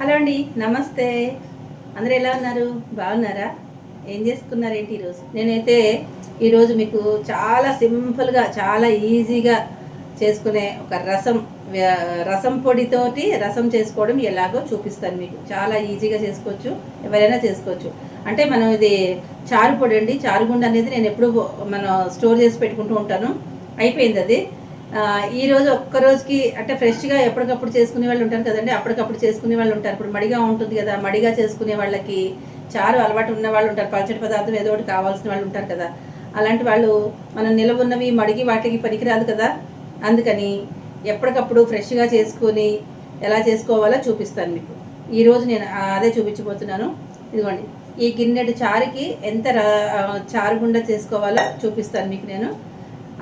Hello అండి నమస్తే. అందరూ ఎలా ఉన్నారు? బాగున్నారా? ఏం చేసుకున్నారు ఏంటి ఈరోజు? నేనైతే ఈరోజు మీకు చాలా సింపుల్గా చాలా ఈజీగా చేసుకునే ఒక రసం రసం పొడితోటి రసం చేసుకోవడం ఎలాగో చూపిస్తాను మీకు. చాలా ఈజీగా చేసుకోవచ్చు ఎవరైనా చేసుకోవచ్చు. అంటే మనం ఇది చారు పొడి అండి చారుగుండ అనేది నేను ఎప్పుడు మనం స్టోర్ చేసి పెట్టుకుంటూ ఉంటాను. అయిపోయింది అది. ఈ రోజు ఒక్క రోజుకి అంటే ఫ్రెష్గా ఎప్పటికప్పుడు చేసుకునే వాళ్ళు ఉంటారు కదండి అప్పటికప్పుడు చేసుకునే వాళ్ళు ఉంటారు. ఇప్పుడు మడిగా ఉంటుంది కదా మడిగా చేసుకునే వాళ్ళకి చారు అలవాటు ఉన్న వాళ్ళు ఉంటారు. పచ్చడి పదార్థం ఏదో ఒకటి కావాల్సిన వాళ్ళు ఉంటారు కదా. అలాంటి వాళ్ళు మనం నిలవున్నవి మడిగి వాటికి పనికిరాదు కదా. అందుకని ఎప్పటికప్పుడు ఫ్రెష్గా చేసుకొని ఎలా చేసుకోవాలో చూపిస్తాను మీకు. ఈరోజు నేను అదే చూపించబోతున్నాను. ఇదిగోండి. ఈ గిన్నెడు చారుకి ఎంత చారుగుండా చారు చేసుకోవాలో చూపిస్తాను మీకు నేను.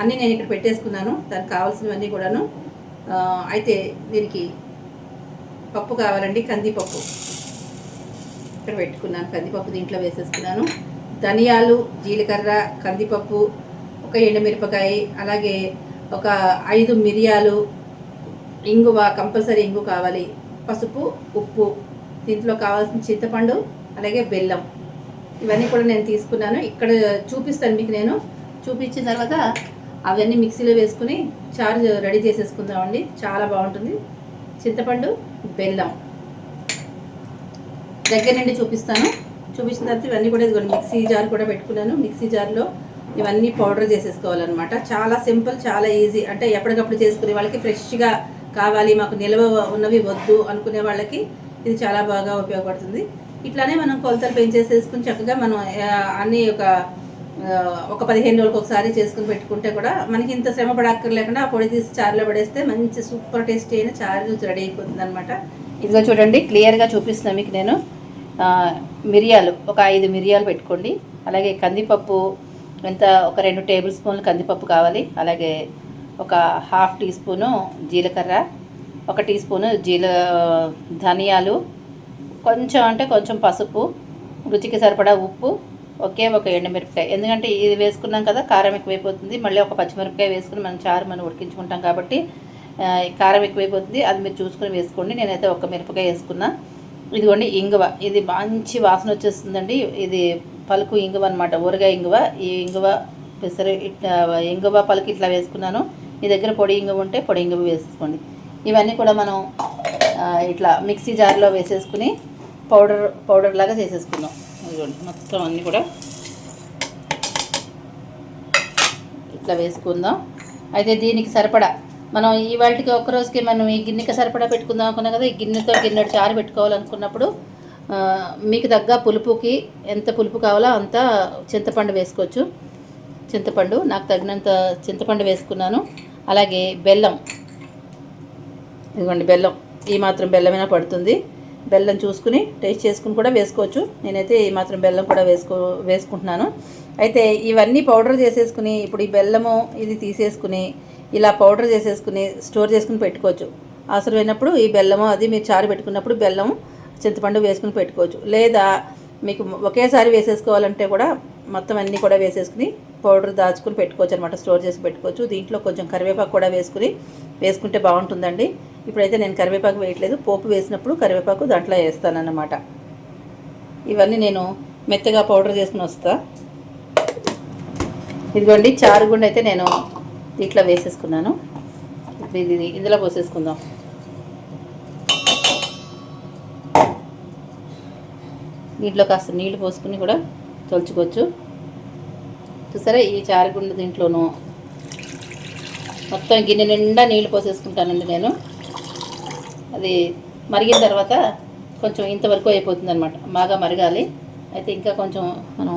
అన్నీ నేను ఇక్కడ పెట్టేసుకున్నాను. దానికి కావాల్సినవన్నీ కూడాను. అయితే దీనికి పప్పు కావాలండి కందిపప్పు. ఇక్కడ పెట్టుకున్నాను కందిపప్పు దీంట్లో వేసేసుకున్నాను. ధనియాలు జీలకర్ర కందిపప్పు ఒక ఎండుమిరపకాయ అలాగే ఒక ఐదు మిరియాలు ఇంగువ కంపల్సరీ ఇంగు కావాలి. పసుపు ఉప్పు దీంట్లో కావాల్సిన చింతపండు అలాగే బెల్లం. ఇవన్నీ కూడా నేను తీసుకున్నాను. ఇక్కడ చూపిస్తాను మీకు నేను. చూపించిన తర్వాత అవన్నీ మిక్సీలో వేసుకుని చారు రెడీ చేసేసుకుందామండి. చాలా బాగుంటుంది. చింతపండు బెల్లం. దగ్గర నుండి చూపిస్తాను. చూపించిన తర్వాత ఇవన్నీ కూడా ఇదిగోండి మిక్సీ జార్ కూడా పెట్టుకున్నాను. మిక్సీ జార్లో ఇవన్నీ పౌడర్ చేసేసుకోవాలన్నమాట. చాలా సింపుల్ చాలా ఈజీ. అంటే ఎప్పటికప్పుడు చేసుకునే వాళ్ళకి ఫ్రెష్గా కావాలి మాకు నిల్వ ఉన్నవి వద్దు అనుకునే వాళ్ళకి ఇది చాలా బాగా ఉపయోగపడుతుంది. ఇట్లానే మనం కొలతలు పెంచేసేసుకుని చక్కగా మనం అన్ని ఒక ఒక పదిహేను రోజులకు ఒకసారి చేసుకుని పెట్టుకుంటే కూడా మనకి ఇంత శ్రమ పడక్కర్లేకుండా ఆ పొడి తీసి చారులో పడేస్తే మంచి సూపర్ టేస్టీ అయిన చారు రెడీ అయిపోతుంది అనమాట ఇదిగో చూడండి క్లియర్గా చూపిస్తున్నా మీకు నేను. మిరియాలు ఒక ఐదు మిరియాలు పెట్టుకోండి. అలాగే కందిపప్పు ఎంత ఒక రెండు టేబుల్ స్పూన్లు కందిపప్పు కావాలి. అలాగే ఒక హాఫ్ టీ స్పూను జీలకర్ర ఒక టీ స్పూను జీల ధనియాలు కొంచెం అంటే కొంచెం పసుపు రుచికి సరిపడా ఉప్పు ఒకే ఒక ఎండుమిరపకాయ. ఎందుకంటే ఇది వేసుకున్నాం కదా కారం ఎక్కువైపోతుంది. మళ్ళీ ఒక పచ్చిమిరపకాయ వేసుకుని మనం చారు మనం ఉడికించుకుంటాం కాబట్టి కారం ఎక్కువైపోతుంది. అది మీరు చూసుకుని వేసుకోండి. నేనైతే ఒక మిరపకాయ వేసుకున్నా. ఇదిగోండి ఇంగువ. ఇది మంచి వాసన వచ్చేస్తుందండి. ఇది పలుకు ఇంగువ అనమాట ఊరగాయ ఇంగువ. ఈ ఇంగువ పెసర ఇట్లా ఇంగువ పలుకు ఇట్లా వేసుకున్నాను. మీ దగ్గర పొడి ఇంగువ ఉంటే పొడి ఇంగువ వేసుకోండి. ఇవన్నీ కూడా మనం ఇట్లా మిక్సీ జార్లో వేసేసుకుని పౌడర్ పౌడర్ లాగా చేసేసుకున్నాం. ఇదిగోండి మొత్తం అన్నీ కూడా ఇట్లా వేసుకుందాం. అయితే దీనికి సరిపడా మనం ఈ వాటికి ఒక రోజుకి మనం ఈ గిన్నెకి సరిపడా పెట్టుకుందాం అనుకున్నాం కదా ఈ గిన్నెతో గిన్నెడు చారు పెట్టుకోవాలనుకున్నప్పుడు మీకు తగ్గ పులుపుకి ఎంత పులుపు కావాలో అంత చింతపండు వేసుకోవచ్చు. చింతపండు నాకు తగినంత చింతపండు వేసుకున్నాను. అలాగే బెల్లం ఇదిగోండి బెల్లం ఈ మాత్రం బెల్లమైనా పడుతుంది. బెల్లం చూసుకుని టేస్ట్ చేసుకుని కూడా వేసుకోవచ్చు. నేనైతే ఈ మాత్రం బెల్లం కూడా వేసుకో వేసుకుంటున్నాను. అయితే ఇవన్నీ పౌడర్ చేసేసుకుని ఇప్పుడు ఈ బెల్లము ఇది తీసేసుకుని ఇలా పౌడర్ చేసేసుకుని స్టోర్ చేసుకుని పెట్టుకోవచ్చు. అవసరమైనప్పుడు ఈ బెల్లము అది మీరు చారు పెట్టుకున్నప్పుడు బెల్లం చింతపండు వేసుకుని పెట్టుకోవచ్చు. లేదా మీకు ఒకేసారి వేసేసుకోవాలంటే కూడా మొత్తం అన్నీ కూడా వేసేసుకుని పౌడర్ దాచుకుని పెట్టుకోవచ్చు అనమాట స్టోర్ చేసి పెట్టుకోవచ్చు. దీంట్లో కొంచెం కరివేపాకు కూడా వేసుకుని వేసుకుంటే బాగుంటుందండి. ఇప్పుడైతే నేను కరివేపాకు వేయట్లేదు. పోపు వేసినప్పుడు కరివేపాకు దాంట్లో వేస్తానన్నమాట. ఇవన్నీ నేను మెత్తగా పౌడర్ చేసుకుని వస్తా. ఇదిగోండి చారుగుండ అయితే నేను దీంట్లో వేసేసుకున్నాను. ఇప్పుడు ఇది ఇందులో పోసేసుకుందాం. దీంట్లో కాస్త నీళ్ళు పోసుకుని కూడా తొలుచుకోవచ్చు. చూసారా ఈ చారుగుండ దీంట్లోనూ మొత్తం గిన్నె నిండా నీళ్ళు పోసేసుకుంటానండి నేను. అది మరిగిన తర్వాత కొంచెం ఇంతవరకు అయిపోతుంది అనమాట బాగా మరగాలి. అయితే ఇంకా కొంచెం మనం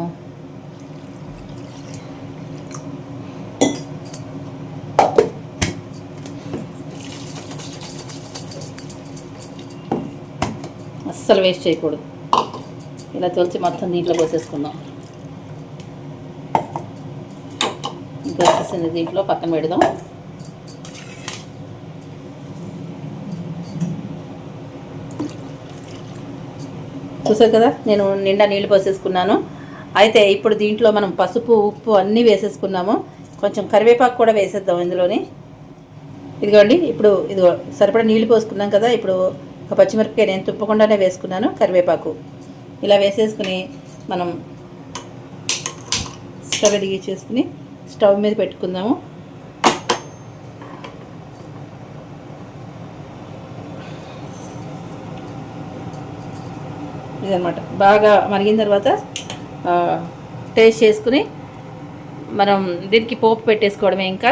అస్సలు వేస్ట్ చేయకూడదు. ఇలా తొలిచి మొత్తం దీంట్లో పోసేసుకుందాం. ఇంకా వచ్చేసింది దీంట్లో పక్కన పెడదాం. చూసారు కదా నేను నిండా నీళ్ళు పోసేసుకున్నాను. అయితే ఇప్పుడు దీంట్లో మనం పసుపు ఉప్పు అన్నీ వేసేసుకున్నాము. కొంచెం కరివేపాకు కూడా వేసేద్దాం ఇందులోని. ఇదిగోండి ఇప్పుడు ఇదిగో సరిపడా నీళ్ళు పోసుకున్నాం కదా ఇప్పుడు ఒక పచ్చిమిరపకాయ నేను తుప్పకుండానే వేసుకున్నాను కరివేపాకు. ఇలా వేసేసుకుని మనం స్టవ్ వెలిగించేసుకుని స్టవ్ మీద పెట్టుకుందాము. ఇదనమాట బాగా మరిగిన తర్వాత టేస్ట్ చేసుకుని మనం దీనికి పోపు పెట్టేసుకోవడమే ఇంకా.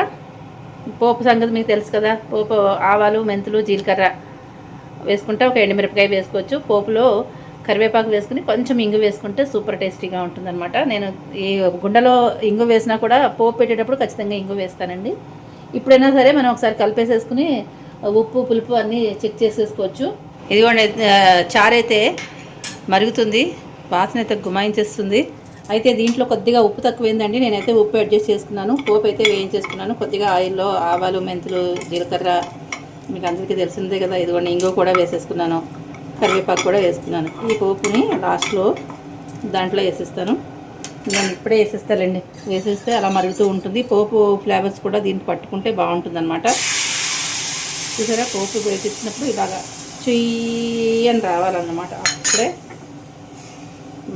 పోపు సంగతి మీకు తెలుసు కదా పోపు ఆవాలు మెంతులు జీలకర్ర వేసుకుంటే ఒక ఎండుమిరపకాయ వేసుకోవచ్చు. పోపులో కరివేపాకు వేసుకుని కొంచెం ఇంగు వేసుకుంటే సూపర్ టేస్టీగా ఉంటుందన్నమాట. నేను ఈ గుండెలో ఇంగు వేసినా కూడా పోపు పెట్టేటప్పుడు ఖచ్చితంగా ఇంగు వేస్తానండి. ఇప్పుడైనా సరే మనం ఒకసారి కలిపేసేసుకుని ఉప్పు పులుపు అన్నీ చెక్ చేసేసుకోవచ్చు. ఇదిగోండి చారైతే మరుగుతుంది. వాసన అయితే గుమాయించేస్తుంది. అయితే దీంట్లో కొద్దిగా ఉప్పు తక్కువైందండి. నేనైతే ఉప్పు అడ్జస్ట్ చేసుకున్నాను. పోపు అయితే వేయించేసుకున్నాను. కొద్దిగా ఆయిల్లో ఆవాలు మెంతులు జీలకర్ర మీకు అందరికీ తెలిసిందే కదా. ఇదిగోండి ఇంగో కూడా వేసేసుకున్నాను. కరివేపాకు కూడా వేసుకున్నాను. ఈ పోపుని లాస్ట్లో దాంట్లో వేసేస్తాను. నేను ఇప్పుడే వేసేస్తానండి వేసేస్తే అలా మరుగుతూ ఉంటుంది. పోపు ఫ్లేవర్స్ కూడా దీన్ని పట్టుకుంటే బాగుంటుంది అనమాట చూసారా? పోపు వేసేసినప్పుడు ఇలాగా చెయ్యి అని రావాలన్నమాట. అప్పుడే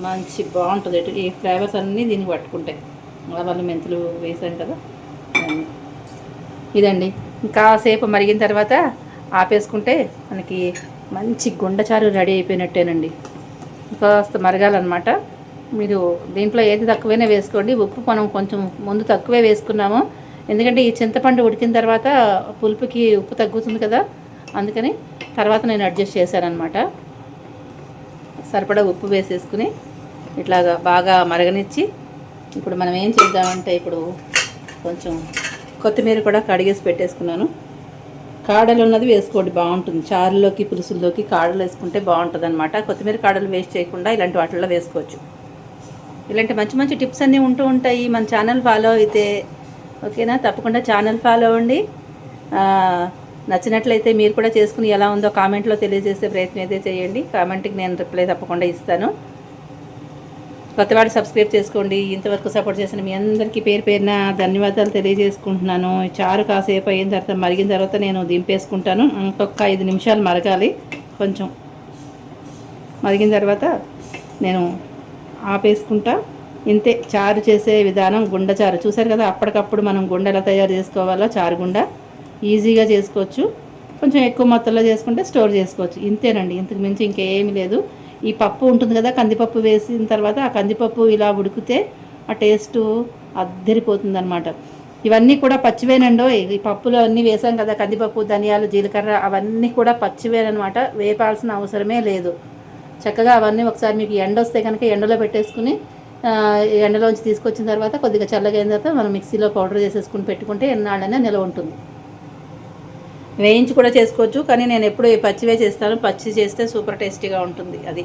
మంచి బాగుంటుంది. ఎటు ఈ ఫ్లేవర్స్ అన్నీ దీనికి పట్టుకుంటాయి. వాళ్ళు మెంతులు వేసాం కదా. ఇదండి. కాసేపు మరిగిన తర్వాత ఆపేసుకుంటే మనకి మంచి గుండచారు రెడీ అయిపోయినట్టేనండి. కాస్త మరగాలన్నమాట. మీరు దీంట్లో ఏది తక్కువైనా వేసుకోండి. ఉప్పు మనం కొంచెం ముందు తక్కువే వేసుకున్నాము. ఎందుకంటే ఈ చింతపండు ఉడికిన తర్వాత పులుపుకి ఉప్పు తగ్గుతుంది కదా. అందుకని తర్వాత నేను అడ్జస్ట్ చేశానమాట సరిపడా ఉప్పు వేసేసుకుని ఇట్లాగా బాగా మరగనిచ్చి ఇప్పుడు మనం ఏం చేద్దామంటే ఇప్పుడు కొంచెం కొత్తిమీర కూడా కడిగేసి పెట్టేసుకున్నాను. కాడలు ఉన్నది వేసుకోండి బాగుంటుంది. చారులోకి పులుసుల్లోకి కాడలు వేసుకుంటే బాగుంటుంది అనమాట కొత్తిమీర కాడలు వేస్ట్ చేయకుండా ఇలాంటి వాటిల్లో వేసుకోవచ్చు. ఇలాంటి మంచి మంచి టిప్స్ అన్నీ ఉంటూ ఉంటాయి మన ఛానల్ ఫాలో అయితే. ఓకేనా? తప్పకుండా ఛానల్ ఫాలో అవ్వండి. నచ్చినట్లయితే మీరు కూడా చేసుకుని ఎలా ఉందో కామెంట్లో తెలియజేసే ప్రయత్నం అయితే చేయండి. కామెంట్కి నేను రిప్లై తప్పకుండా ఇస్తాను. కొత్తవాడు సబ్స్క్రైబ్ చేసుకోండి. ఇంతవరకు సపోర్ట్ చేసిన మీ అందరికీ పేరు పేరున ధన్యవాదాలు తెలియజేసుకుంటున్నాను. చారు కాసేపు అయిన తర్వాత మరిగిన తర్వాత నేను దింపేసుకుంటాను. ఇంకొక ఐదు నిమిషాలు మరగాలి. కొంచెం మరిగిన తర్వాత నేను ఆపేసుకుంటా. ఇంతే చారు చేసే విధానం గుండ చారు. చూసారు కదా అప్పటికప్పుడు మనం గుండె ఎలా తయారు చేసుకోవాలో? చారు గుండ. ఈజీగా చేసుకోవచ్చు. కొంచెం ఎక్కువ మొత్తంలో చేసుకుంటే స్టోర్ చేసుకోవచ్చు. ఇంతేనండి. ఇంతకు మించి ఇంకేమీ లేదు. ఈ పప్పు ఉంటుంది కదా కందిపప్పు వేసిన తర్వాత ఆ కందిపప్పు ఇలా ఉడికితే ఆ టేస్ట్ అద్దరిపోతుంది అనమాట ఇవన్నీ కూడా పచ్చివేనండో ఈ పప్పులు అన్నీ వేసాం కదా కందిపప్పు ధనియాలు జీలకర్ర అవన్నీ కూడా పచ్చివేనమాట వేపాల్సిన అవసరమే లేదు. చక్కగా అవన్నీ ఒకసారి మీకు ఎండ వస్తే కనుక ఎండలో పెట్టేసుకుని ఎండలోంచి తీసుకొచ్చిన తర్వాత కొద్దిగా చల్లగా అయిన తర్వాత మనం మిక్సీలో పౌడర్ చేసేసుకుని పెట్టుకుంటే ఎన్నాళ్ళనే నిల్వ ఉంటుంది. వేయించి కూడా చేసుకోవచ్చు కానీ నేను ఎప్పుడు ఈ పచ్చివే చేస్తాను. పచ్చి చేస్తే సూపర్ టేస్టీగా ఉంటుంది అది.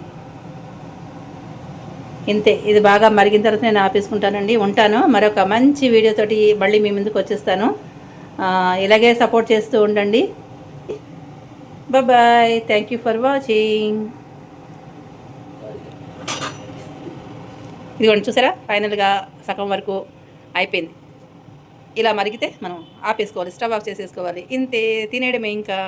ఇంతే ఇది బాగా మరిగిన తర్వాత నేను ఆపేసుకుంటానండి. ఉంటాను. మరొక మంచి వీడియోతోటి మళ్ళీ మీ ముందుకు వచ్చేస్తాను. ఇలాగే సపోర్ట్ చేస్తూ ఉండండి. Bye thank you for watching ఇదిగోండి చూసారా? ఫైనల్గా సగం వరకు అయిపోయింది. ఇలా మరిగితే మనం ఆపేసుకోవాలి స్టవ్ ఆఫ్ చేసేసుకోవాలి. ఇంతే తినేయడమే ఇంకా.